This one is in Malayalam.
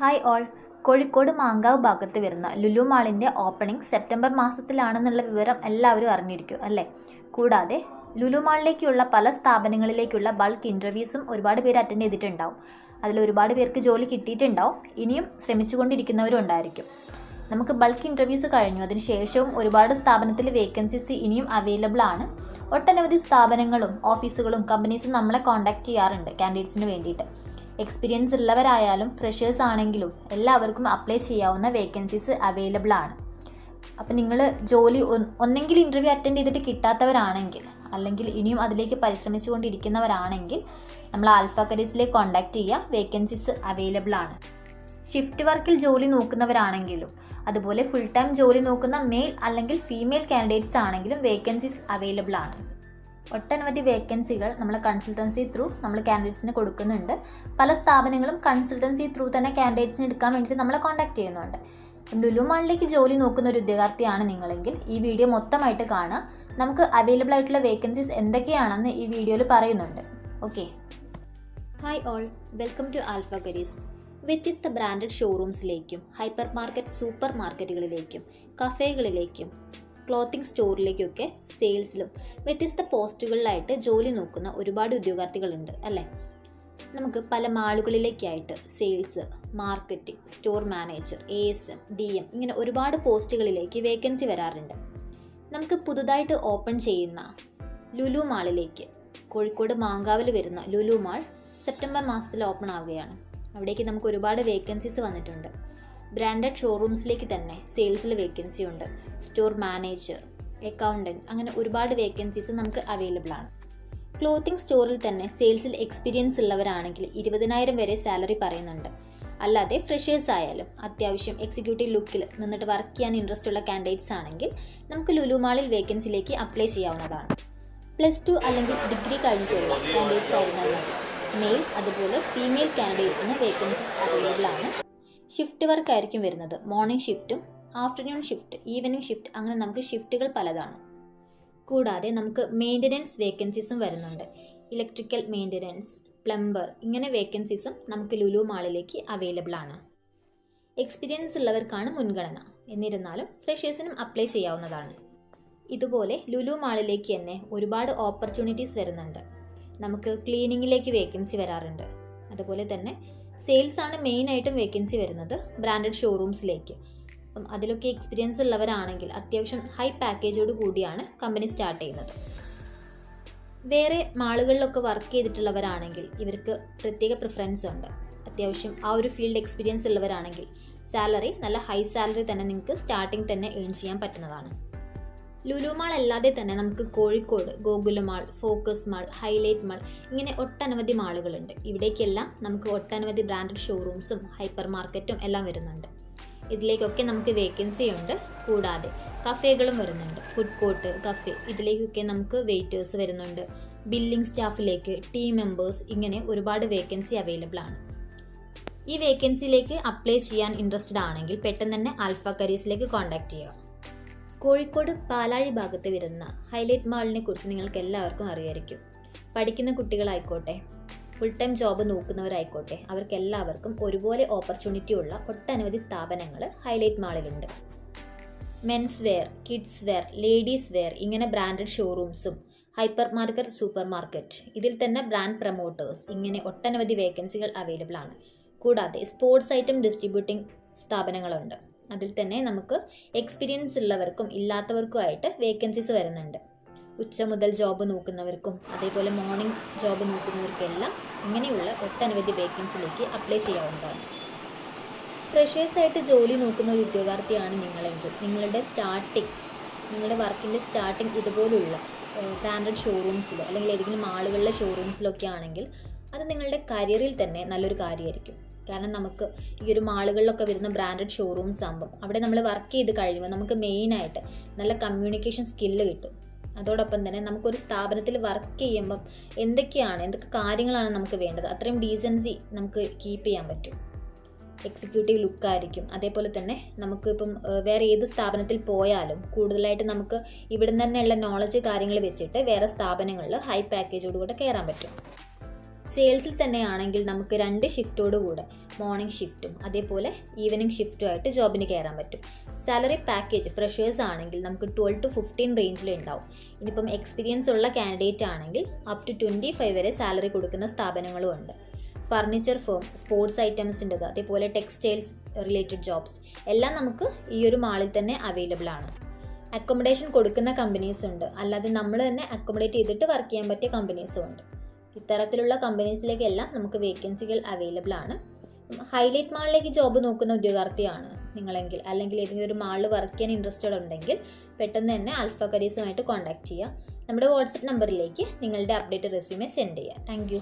ഹായ് ഓൾ കോഴിക്കോട് മാങ്കാവ് ഭാഗത്ത് വരുന്ന ലുലു മാളിന്റെ ഓപ്പണിംഗ് സെപ്റ്റംബർ മാസത്തിലാണെന്നുള്ള വിവരം എല്ലാവരും അറിഞ്ഞിരിക്കും അല്ലേ? കൂടാതെ ലുലു മാളിലേക്കുള്ള പല സ്ഥാപനങ്ങളിലേക്കുള്ള ബൾക്ക് ഇന്റർവ്യൂസും ഒരുപാട് പേര് അറ്റൻഡ് ചെയ്തിട്ടുണ്ടാവും. അതിൽ ഒരുപാട് പേർക്ക് ജോലി കിട്ടിയിട്ടുണ്ടാവും. ഇനിയും ശ്രമിച്ചുകൊണ്ടിരിക്കുന്നവരും ഉണ്ടായിരിക്കും നമുക്ക് ബൾക്ക് ഇന്റർവ്യൂസ് കഴിഞ്ഞു. അതിന് ശേഷവും ഒരുപാട് സ്ഥാപനത്തിൽ വേക്കൻസീസ് ഇനിയും അവൈലബിൾ ആണ്. ഒട്ടനവധി സ്ഥാപനങ്ങളും ഓഫീസുകളും കമ്പനീസും നമ്മളെ കോൺടാക്ട് ചെയ്യാറുണ്ട് കാൻഡിഡേറ്റ്സിന് വേണ്ടിയിട്ട്. എക്സ്പീരിയൻസ് ഉള്ളവരായാലും ഫ്രഷേഴ്സ് ആണെങ്കിലും എല്ലാവർക്കും അപ്ലൈ ചെയ്യാവുന്ന വേക്കൻസീസ് അവൈലബിൾ ആണ്. അപ്പം നിങ്ങൾ ജോലി ഒന്നെങ്കിൽ ഇന്റർവ്യൂ അറ്റൻഡ് ചെയ്തിട്ട് കിട്ടാത്തവരാണെങ്കിൽ അല്ലെങ്കിൽ ഇനിയും അതിലേക്ക് പരിശ്രമിച്ചുകൊണ്ടിരിക്കുന്നവരാണെങ്കിൽ നമ്മൾ ആൽഫ കരിയസിലേക്ക് കോൺടാക്റ്റ് ചെയ്യുക. വേക്കൻസീസ് അവൈലബിൾ ആണ്. ഷിഫ്റ്റ് വർക്കിൽ ജോലി നോക്കുന്നവരാണെങ്കിലും അതുപോലെ ഫുൾ ടൈം ജോലി നോക്കുന്ന മെയിൽ അല്ലെങ്കിൽ ഫീമെയിൽ കാൻഡിഡേറ്റ്സ് ആണെങ്കിലും വേക്കൻസീസ് അവൈലബിൾ ആണ്. ഒട്ടനവധി വേക്കൻസികൾ നമ്മൾ കൺസൾട്ടൻസി ത്രൂ നമ്മൾ കാൻഡിഡേറ്റ്സിന് കൊടുക്കുന്നുണ്ട്. പല സ്ഥാപനങ്ങളും കൺസൾട്ടൻസി ത്രൂ തന്നെ കാൻഡിഡേറ്റ്സിന് എടുക്കാൻ വേണ്ടിയിട്ട് നമ്മളെ കോൺടാക്ട് ചെയ്യുന്നുണ്ട്. ലുലു ജോലി നോക്കുന്ന ഒരു ഉദ്യോഗാർത്ഥിയാണ് നിങ്ങളെങ്കിൽ ഈ വീഡിയോ മൊത്തമായിട്ട് കാണുക നമുക്ക് അവൈലബിൾ ആയിട്ടുള്ള വേക്കൻസീസ് എന്തൊക്കെയാണെന്ന് ഈ വീഡിയോയിൽ പറയുന്നുണ്ട്. Okay hi all welcome to Alpha careers വ്യത്യസ്ത ബ്രാൻഡഡ് ഷോറൂംസിലേക്കും ഹൈപ്പർ മാർക്കറ്റ് സൂപ്പർ മാർക്കറ്റുകളിലേക്കും കഫേകളിലേക്കും ക്ലോത്തിങ് സ്റ്റോറിലേക്കൊക്കെ സെയിൽസിലും വ്യത്യസ്ത പോസ്റ്റുകളിലായിട്ട് ജോലി നോക്കുന്ന ഒരുപാട് ഉദ്യോഗാർത്ഥികളുണ്ട് അല്ലേ? നമുക്ക് പല മാളുകളിലേക്കായിട്ട് sales marketing store manager A S M D M ഇങ്ങനെ ഒരുപാട് പോസ്റ്റുകളിലേക്ക് വേക്കൻസി വരാറുണ്ട്. നമുക്ക് പുതുതായിട്ട് ഓപ്പൺ ചെയ്യുന്ന ലുലു മാളിലേക്ക് കോഴിക്കോട് മാങ്കാവിൽ വരുന്ന ലുലു മാൾ സെപ്റ്റംബർ മാസത്തിൽ ഓപ്പൺ ആവുകയാണ്. അവിടേക്ക് നമുക്ക് ഒരുപാട് വേക്കൻസീസ് വന്നിട്ടുണ്ട്. ബ്രാൻഡഡ് ഷോറൂംസിലേക്ക് തന്നെ സെയിൽസിൽ വേക്കൻസി ഉണ്ട്. സ്റ്റോർ മാനേജർ അക്കൗണ്ടന്റ് അങ്ങനെ ഒരുപാട് വേക്കൻസീസ് നമുക്ക് അവൈലബിൾ ആണ്. ക്ലോത്തിങ് സ്റ്റോറിൽ തന്നെ സെയിൽസിൽ എക്സ്പീരിയൻസ് ഉള്ളവരാണെങ്കിൽ ഇരുപതിനായിരം വരെ സാലറി പറയുന്നുണ്ട്. അല്ലാതെ ഫ്രഷേഴ്സ് ആയാലും അത്യാവശ്യം എക്സിക്യൂട്ടീവ് ലുക്കിൽ നിന്നിട്ട് വർക്ക് ചെയ്യാൻ ഇൻട്രസ്റ്റ് ഉള്ള കാൻഡിഡേറ്റ്സ് ആണെങ്കിൽ നമുക്ക് ലുലുമാളിൽ വേക്കൻസിയിലേക്ക് അപ്ലൈ ചെയ്യാവുന്നതാണ്. പ്ലസ് ടു അല്ലെങ്കിൽ ഡിഗ്രി കഴിഞ്ഞിട്ടുള്ള കാൻഡിഡേറ്റ്സ് ആയിരുന്നാൽ മതി മെയിൽ അതുപോലെ ഫീമെയിൽ കാൻഡിഡേറ്റ്സിന് വേക്കൻസീസ് അവൈലബിൾ ആണ്. ഷിഫ്റ്റ് വർക്ക് ആയിരിക്കും വരുന്നത് മോർണിംഗ് ഷിഫ്റ്റും ആഫ്റ്റർനൂൺ ഷിഫ്റ്റ് ഈവനിങ് ഷിഫ്റ്റ് അങ്ങനെ നമുക്ക് ഷിഫ്റ്റുകൾ പലതാണ്. കൂടാതെ നമുക്ക് മെയിന്റനൻസ് വേക്കൻസീസും വരുന്നുണ്ട്. ഇലക്ട്രിക്കൽ മെയിന്റനൻസ് പ്ലംബർ ഇങ്ങനെ വേക്കൻസീസും നമുക്ക് ലുലു മാളിലേക്ക് അവൈലബിൾ ആണ്. എക്സ്പീരിയൻസ് ഉള്ളവർക്കാണ് മുൻഗണന. എന്നിരുന്നാലും ഫ്രഷേഴ്സിനും അപ്ലൈ ചെയ്യാവുന്നതാണ്. ഇതുപോലെ ലുലു മാളിലേക്ക് തന്നെ ഒരുപാട് ഓപ്പർച്യൂണിറ്റീസ് വരുന്നുണ്ട്. നമുക്ക് ക്ലീനിങ്ങിലേക്ക് വേക്കൻസി വരാറുണ്ട്. അതുപോലെ തന്നെ സെയിൽസ് ആണ് മെയിൻ മെയിനായിട്ടും വേക്കൻസി വരുന്നത് ബ്രാൻഡഡ് ഷോറൂംസിലേക്ക്. അപ്പം അതിലൊക്കെ എക്സ്പീരിയൻസ് ഉള്ളവരാണെങ്കിൽ അത്യാവശ്യം ഹൈ പാക്കേജോട് കൂടിയാണ് കമ്പനി സ്റ്റാർട്ട് ചെയ്യുന്നത്. വേറെ മാളുകളിലൊക്കെ വർക്ക് ചെയ്തിട്ടുള്ളവരാണെങ്കിൽ ഇവർക്ക് പ്രത്യേക പ്രിഫറൻസ് ഉണ്ട്. അത്യാവശ്യം ആ ഒരു ഫീൽഡ് എക്സ്പീരിയൻസ് ഉള്ളവരാണെങ്കിൽ സാലറി നല്ല ഹൈ സാലറി തന്നെ നിങ്ങൾക്ക് സ്റ്റാർട്ടിങ് തന്നെ ഏൺ ചെയ്യാൻ പറ്റുന്നതാണ്. ലുലു മാൾ അല്ലാതെ തന്നെ നമുക്ക് Kozhikode Gokula mall Focus mall Highlight mall ഇങ്ങനെ ഒട്ടനവധി മാളുകളുണ്ട്. ഇവിടേക്കെല്ലാം നമുക്ക് ഒട്ടനവധി ബ്രാൻഡഡ് ഷോറൂംസും ഹൈപ്പർ മാർക്കറ്റും എല്ലാം വരുന്നുണ്ട്. ഇതിലേക്കൊക്കെ നമുക്ക് വേക്കൻസി ഉണ്ട്. കൂടാതെ കഫേകളും വരുന്നുണ്ട്. ഫുഡ് കോർട്ട് കഫേ ഇതിലേക്കൊക്കെ നമുക്ക് വെയിറ്റേഴ്സ് വരുന്നുണ്ട്. ബില്ലിംഗ് സ്റ്റാഫിലേക്ക് ടീം മെമ്പേഴ്സ് ഇങ്ങനെ ഒരുപാട് വേക്കൻസി അവൈലബിൾ ആണ്. ഈ വേക്കൻസിയിലേക്ക് അപ്ലൈ ചെയ്യാൻ ഇൻട്രസ്റ്റഡ് ആണെങ്കിൽ പെട്ടെന്ന് തന്നെ ആൽഫ കരീസിലേക്ക് കോൺടാക്ട് ചെയ്യുക. കോഴിക്കോട് പാലാഴി ഭാഗത്ത് വരുന്ന ഹൈലൈറ്റ് മാളിനെ കുറിച്ച് നിങ്ങൾക്ക് എല്ലാവർക്കും അറിയായിരിക്കും. പഠിക്കുന്ന കുട്ടികളായിക്കോട്ടെ ഫുൾ ടൈം ജോബ് നോക്കുന്നവരായിക്കോട്ടെ അവർക്ക് എല്ലാവർക്കും ഒരുപോലെ ഓപ്പർച്യൂണിറ്റി ഉള്ള ഒട്ടനവധി സ്ഥാപനങ്ങൾ highlight മാളിലുണ്ട്. Men's wear kids wear ladies wear ഇങ്ങനെ ബ്രാൻഡഡ് ഷോറൂംസും ഹൈപ്പർ മാർക്കറ്റ് സൂപ്പർ മാർക്കറ്റ് ഇതിൽ തന്നെ ബ്രാൻഡ് പ്രൊമോട്ടേഴ്സ് ഇങ്ങനെ ഒട്ടനവധി വേക്കൻസികൾ അവൈലബിൾ ആണ്. കൂടാതെ സ്പോർട്സ് ഐറ്റം ഡിസ്ട്രിബ്യൂട്ടിംഗ് സ്ഥാപനങ്ങളുണ്ട്. അതിൽ തന്നെ നമുക്ക് എക്സ്പീരിയൻസ് ഉള്ളവർക്കും ഇല്ലാത്തവർക്കും ആയിട്ട് വേക്കൻസീസ് വരുന്നുണ്ട്. ഉച്ച മുതൽ ജോബ് നോക്കുന്നവർക്കും അതേപോലെ മോർണിംഗ് ജോബ് നോക്കുന്നവർക്കെല്ലാം ഇങ്ങനെയുള്ള ഒട്ടനവധി വേക്കൻസിയിലേക്ക് അപ്ലൈ ചെയ്യാവുന്നതാണ്. ഫ്രഷേഴ്സായിട്ട് ജോലി നോക്കുന്ന ഒരു ഉദ്യോഗാർത്ഥിയാണ് നിങ്ങളെങ്കിൽ. നിങ്ങളുടെ സ്റ്റാർട്ടിങ് നിങ്ങളുടെ വർക്കിന്റെ സ്റ്റാർട്ടിങ് ഇതുപോലുള്ള ബ്രാൻഡഡ് ഷോറൂംസിൽ അല്ലെങ്കിൽ ഏതെങ്കിലും മാളുകളിലെ ഷോറൂംസിലൊക്കെ ആണെങ്കിൽ അത് നിങ്ങളുടെ കരിയറിൽ തന്നെ നല്ലൊരു കാര്യമായിരിക്കും. കാരണം നമുക്ക് ഈ ഒരു മാളുകളിലൊക്കെ വരുന്ന ബ്രാൻഡഡ് ഷോറൂംസ് ആകുമ്പോൾ അവിടെ നമ്മൾ വർക്ക് ചെയ്ത് കഴിയുമ്പോൾ നമുക്ക് മെയിനായിട്ട് നല്ല കമ്മ്യൂണിക്കേഷൻ സ്കില്ല് കിട്ടും. അതോടൊപ്പം തന്നെ നമുക്കൊരു സ്ഥാപനത്തിൽ വർക്ക് ചെയ്യുമ്പം എന്തൊക്കെയാണ് എന്തൊക്കെ കാര്യങ്ങളാണ് നമുക്ക് വേണ്ടത്? അത്രയും ഡീസൻസി നമുക്ക് കീപ്പ് ചെയ്യാൻ പറ്റും. എക്സിക്യൂട്ടീവ് ലുക്കായിരിക്കും അതേപോലെ തന്നെ നമുക്ക് ഇപ്പം വേറെ ഏത് സ്ഥാപനത്തിൽ പോയാലും കൂടുതലായിട്ട് നമുക്ക് ഇവിടെ തന്നെയുള്ള നോളജ് കാര്യങ്ങൾ വെച്ചിട്ട് വേറെ സ്ഥാപനങ്ങളിൽ ഹൈ പാക്കേജോടുകൂടെ കയറാൻ പറ്റും. സെയിൽസിൽ തന്നെയാണെങ്കിൽ നമുക്ക് രണ്ട് ഷിഫ്റ്റോട് കൂടെ മോർണിംഗ് ഷിഫ്റ്റും അതേപോലെ ഈവനിങ് ഷിഫ്റ്റും ആയിട്ട് ജോബിന് കയറാൻ പറ്റും. സാലറി പാക്കേജ് ഫ്രഷേഴ്സ് ആണെങ്കിൽ നമുക്ക് ട്വൽവ് ടു ഫിഫ്റ്റീൻ റേഞ്ചിൽ ഉണ്ടാവും ഇനിയിപ്പം എക്സ്പീരിയൻസ് ഉള്ള കാൻഡിഡേറ്റ് ആണെങ്കിൽ അപ് ടു ട്വന്റി ഫൈവ് വരെ സാലറി കൊടുക്കുന്ന സ്ഥാപനങ്ങളും ഉണ്ട്. ഫർണിച്ചർ ഫേം സ്പോർട്സ് ഐറ്റംസിന്റെത് അതേപോലെ ടെക്സ്റ്റൈൽസ് റിലേറ്റഡ് ജോബ്സ് എല്ലാം നമുക്ക് ഈ ഒരു മാളിൽ തന്നെ അവൈലബിൾ ആണ്. അക്കോമഡേഷൻ കൊടുക്കുന്ന കമ്പനീസ് ഉണ്ട്. അല്ലാതെ നമ്മൾ തന്നെ അക്കോമഡേറ്റ് ചെയ്തിട്ട് വർക്ക് ചെയ്യാൻ പറ്റിയ കമ്പനീസും ഉണ്ട്. ഇത്തരത്തിലുള്ള കമ്പനീസിലേക്കെല്ലാം നമുക്ക് വേക്കൻസികൾ അവൈലബിൾ ആണ്. ഹൈലൈറ്റ് മാളിലേക്ക് ജോബ് നോക്കുന്ന ഉദ്യോഗാർത്ഥിയാണ് നിങ്ങളെങ്കിൽ അല്ലെങ്കിൽ ഏതെങ്കിലും ഒരു മാളിൽ വർക്ക് ചെയ്യാൻ ഇൻട്രസ്റ്റഡ് ഉണ്ടെങ്കിൽ പെട്ടെന്ന് തന്നെ അൽഫ കരീസുമായിട്ട് കോൺടാക്ട് ചെയ്യുക. നമ്മുടെ വാട്സപ്പ് നമ്പറിലേക്ക് നിങ്ങളുടെ അപ്ഡേറ്റ് റെസ്യൂമെ സെൻഡ് ചെയ്യുക. താങ്ക്